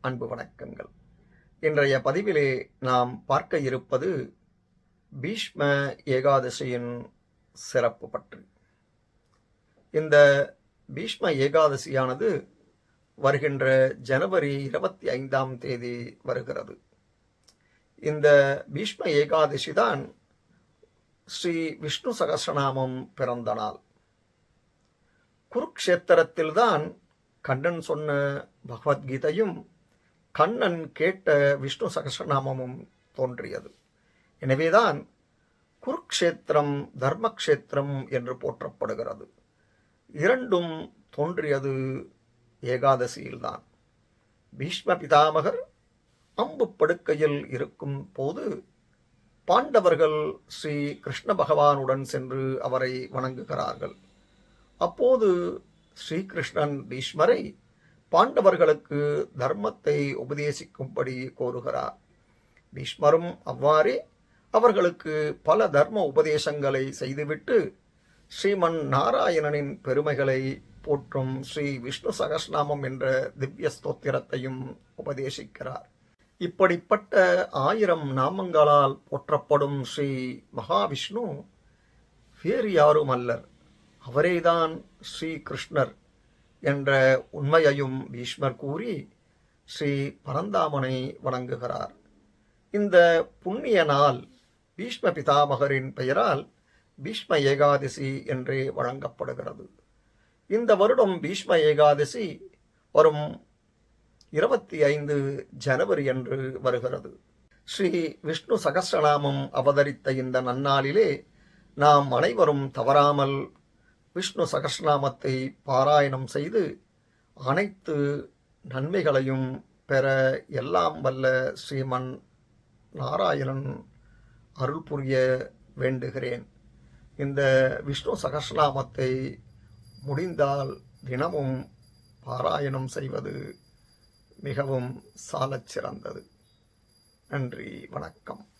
அன்பு வணக்கங்கள். இன்றைய பதிவிலே நாம் பார்க்க இருப்பது பீஷ்ம ஏகாதசியின் சிறப்பு பற்றி. இந்த பீஷ்ம ஏகாதசியானது வருகின்ற ஜனவரி இருபத்தி ஐந்தாம் தேதி வருகிறது. இந்த பீஷ்ம ஏகாதசி தான் ஸ்ரீ விஷ்ணு சகசநாமம் பிறந்த நாள். குருக்ஷேத்திரத்தில்தான் கண்ணன் சொன்ன பகவத்கீதையும் கண்ணன் கேட்ட விஷ்ணு சகசநாமமும் தோன்றியது. எனவேதான் குருக்ஷேத்திரம் தர்மக்ஷேத்திரம் என்று போற்றப்படுகிறது. இரண்டும் தோன்றியது ஏகாதசியில்தான். பீஷ்ம பிதாமகர் அம்பு படுக்கையில் இருக்கும் போது பாண்டவர்கள் ஸ்ரீ கிருஷ்ண பகவானுடன் சென்று அவரை வணங்குகிறார்கள். அப்போது ஸ்ரீகிருஷ்ணன் பீஷ்மரை பாண்டவர்களுக்கு தர்மத்தை உபதேசிக்கும்படி கோருகிறார். பீஷ்மரும் அவ்வாறே அவர்களுக்கு பல தர்ம உபதேசங்களை செய்துவிட்டு ஸ்ரீமன் நாராயணனின் பெருமைகளை போற்றும் ஸ்ரீ விஷ்ணு சகஸ்நாமம் என்ற திவ்ய ஸ்தோத்திரத்தையும் உபதேசிக்கிறார். இப்படிப்பட்ட ஆயிரம் நாமங்களால் போற்றப்படும் ஸ்ரீ மகாவிஷ்ணு வேறு யாரும் அல்லர் அவரேதான் ஸ்ரீ கிருஷ்ணர் என்ற உண்மையையும் பீஷ்மர் கூறி ஸ்ரீ பரந்தாமனை வணங்குகிறார். இந்த புண்ணிய நாள் பீஷ்ம பிதாமகரின் பெயரால் பீஷ்ம ஏகாதசி என்றே வழங்கப்படுகிறது. இந்த வருடம் பீஷ்ம ஏகாதசி வரும் இருபத்தி ஐந்து ஜனவரி அன்று வருகிறது. ஸ்ரீ விஷ்ணு சகஸ்ரநாமம் அவதரித்த இந்த நன்னாளிலே நாம் அனைவரும் தவறாமல் விஷ்ணு சகஸ்ரநாமத்தை பாராயணம் செய்து அனைத்து நன்மைகளையும் பெற எல்லாம் வல்ல ஸ்ரீமன் நாராயணன் அருள் புரிய வேண்டுகிறேன். இந்த விஷ்ணு சகஸ்ரநாமத்தை முடிந்தால் தினமும் பாராயணம் செய்வது மிகவும் சாலச் சிறந்தது நன்றி வணக்கம்.